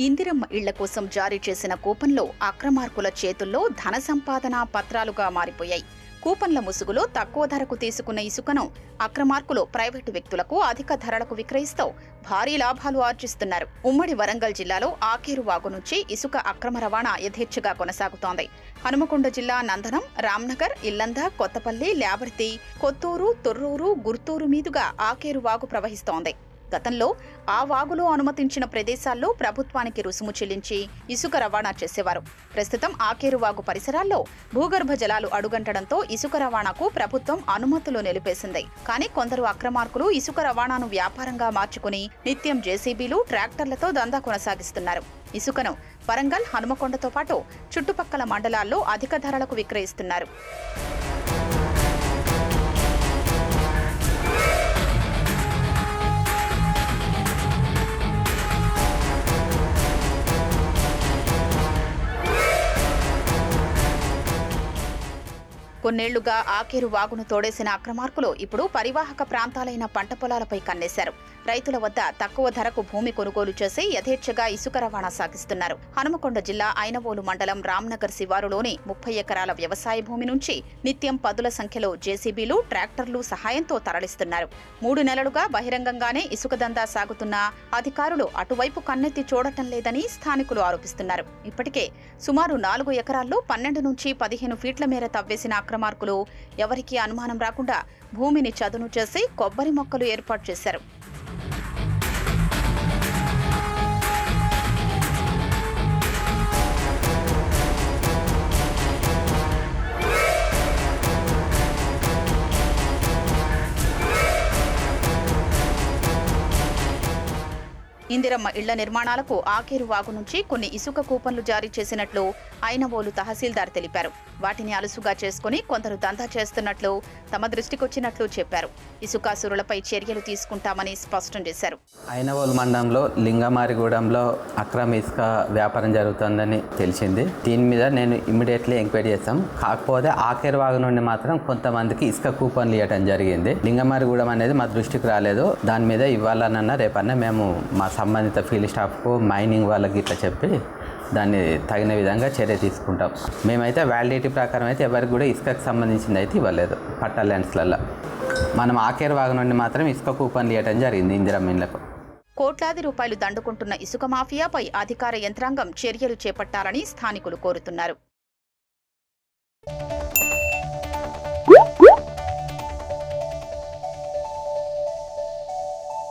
ఇందిరమ్మ ఇళ్ళ కోసం జారీ చేసిన కూపన్లు అక్రమార్కుల చేతుల్లో ధన సంపాదన పత్రాలుగా మారిపోయాయి. కూపన్ల ముసుగులో తక్కువ ధరకు తీసుకున్న ఇసుకను అక్రమార్కులు ప్రైవేటు వ్యక్తులకు అధిక ధరలకు విక్రయిస్తూ భారీ లాభాలు ఆర్జిస్తున్నారు. ఉమ్మడి వరంగల్ జిల్లాలో ఆకేరు వాగు నుంచి ఇసుక అక్రమ రవాణా యథేచ్ఛగా కొనసాగుతోంది. హనుమకొండ జిల్లా నందనం రామ్నగర్ ఇల్లంద కొత్తపల్లి ల్యాబర్తి కొత్తూరు తొర్రూరు గుర్తూరు మీదుగా ఆకేరు వాగు ప్రవహిస్తోంది. గతంలో ఆ వాగులో అనుమతించిన ప్రదేశాల్లో ప్రభుత్వానికి రుసుము చెల్లించి ఇసుక రవాణా చేసేవారు. ప్రస్తుతం ఆకేరు వాగు పరిసరాల్లో భూగర్భ జలాలు అడుగంటడంతో ఇసుక రవాణాకు ప్రభుత్వం అనుమతులు నిలిపేసింది. కానీ కొందరు అక్రమార్కులు ఇసుక రవాణాను వ్యాపారంగా మార్చుకుని నిత్యం జేసీబీలు ట్రాక్టర్లతో దందా కొనసాగిస్తున్నారు. ఇసుకను వరంగల్ హనుమకొండతో పాటు చుట్టుపక్కల మండలాల్లో అధిక ధరలకు విక్రయిస్తున్నారు. కొన్నేళ్ళుగా ఆకేరు వాగును తోడేసిన అక్రమార్కులు ఇప్పుడు పరివాహక ప్రాంతాలైన పంట పొలాలపై కన్నేశారు. రైతుల వద్ద తక్కువ ధరకు భూమి కొనుగోలు చేసి యథేచ్ఛగా ఇసుక రవాణా సాగిస్తున్నారు. హనుమకొండ జిల్లా ఐనవోలు మండలం రామ్నగర్ శివారులోని ముప్పై ఎకరాల వ్యవసాయ భూమి నుంచి నిత్యం పదుల సంఖ్యలో జేసీబీలు ట్రాక్టర్లు సహాయంతో తరలిస్తున్నారు. మూడు నెలలుగా బహిరంగంగానే ఇసుక దందా సాగుతున్న అధికారులు అటువైపు కన్నెత్తి చూడటం లేదని స్థానికులు ఆరోపిస్తున్నారు. ఇప్పటికే సుమారు నాలుగు ఎకరాల్లో పన్నెండు నుంచి పదిహేను ఫీట్ల మేర తవ్వేసిన అక్రమార్కులు ఎవరికీ అనుమానం రాకుండా భూమిని చదును చేసి కొబ్బరి మొక్కలు ఏర్పాటు చేశారు. ఇందిరమ్మ ఇళ్ళ నిర్మాణాలకు ఆఖేరు వాగు నుంచి కొన్ని ఇసుక కూపన్లు జారీ చేసినట్లు అయినవోలు తహసీల్దార్ తెలిపారు. వాటిని అలుసుగా చేసుకుని కొందరు దందా చేస్తున్నట్లు తమ దృష్టికొచ్చినట్లు చెప్పారు. ఇసుకాసురులపై చర్యలు తీసుకుంటామని స్పష్టం చేశారు. అయినవోలు మండలంలో లింగమారిగూడెంలో అక్రమ ఇసుక వ్యాపారం జరుగుతుందని తెలిసింది. దీని మీద నేను ఇమ్మీడియట్లీ ఎంక్వైరీ చేస్తాం. కాకపోతే ఆఖేరు వాగు నుండి మాత్రం కొంతమందికి ఇసుక కూపన్లు ఇవ్వడం జరిగింది. లింగమారిగూడెం అనేది మా దృష్టికి రాలేదు. దాని మీద ఇవ్వాలనన్నా రేపన్నా మేము మా సంబంధిత ఫీల్డ్ స్టాఫ్కు మైనింగ్ వాళ్ళకి ఇట్లా చెప్పి దాన్ని తగిన విధంగా చర్య తీసుకుంటాం. మేమైతే వ్యాలిడిటీ ప్రకారం అయితే ఎవరికి కూడా ఇసుకకు సంబంధించింది అయితే ఇవ్వలేదు పట్టా ల్యాండ్స్లలో మనం ఆఖేరు వాగు నుండి మాత్రం ఇసుక కూపన్లు ఇవ్వడం జరిగింది ఇందిరా ఇండ్లకు కోట్లాది రూపాయలు దండుకుంటున్న ఇసుక మాఫియాపై అధికార యంత్రాంగం చర్యలు చేపట్టాలని స్థానికులు కోరుతున్నారు.